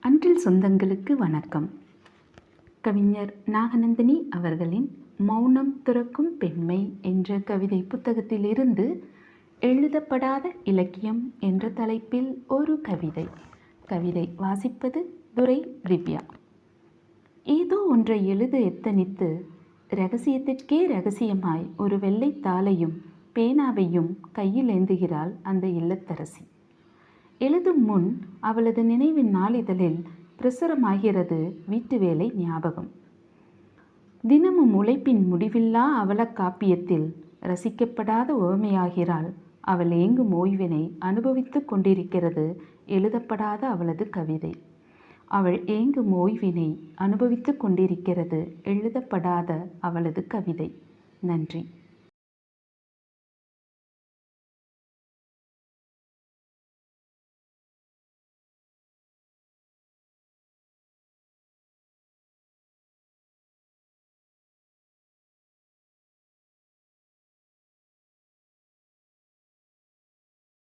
அன்றில் சொந்தங்களுக்கு வணக்கம். கவிஞர் நாகநந்தினி அவர்களின் மௌனம் துறக்கும் பெண்மை என்ற கவிதை புத்தகத்திலிருந்து எழுதப்படாத இலக்கியம் என்ற தலைப்பில் ஒரு கவிதை. கவிதை வாசிப்பது துரை திவ்யா. ஏதோ ஒன்றை எழுத எத்தனித்து ரகசியத்திற்கே ரகசியமாய் ஒரு வெள்ளைத் தாளையும் பேனாவையும் கையில் ஏந்துகிறாள் அந்த இல்லத்தரசி. எழுதும் முன் அவளது நினைவின் நாளிதழில் பிரசுரமாகிறது வீட்டு வேலை ஞாபகம். தினமும் உழைப்பின் முடிவில்லா அவலக் காப்பியத்தில் ரசிக்கப்படாத உவமையாகிறாள் அவள் ஏங்கும் ஓய்வினை அனுபவித்துக் கொண்டிருக்கிறது எழுதப்படாத அவளது கவிதை. அவள் ஏங்கும் ஓய்வினை அனுபவித்துக் கொண்டிருக்கிறது எழுதப்படாத அவளது கவிதை. நன்றி.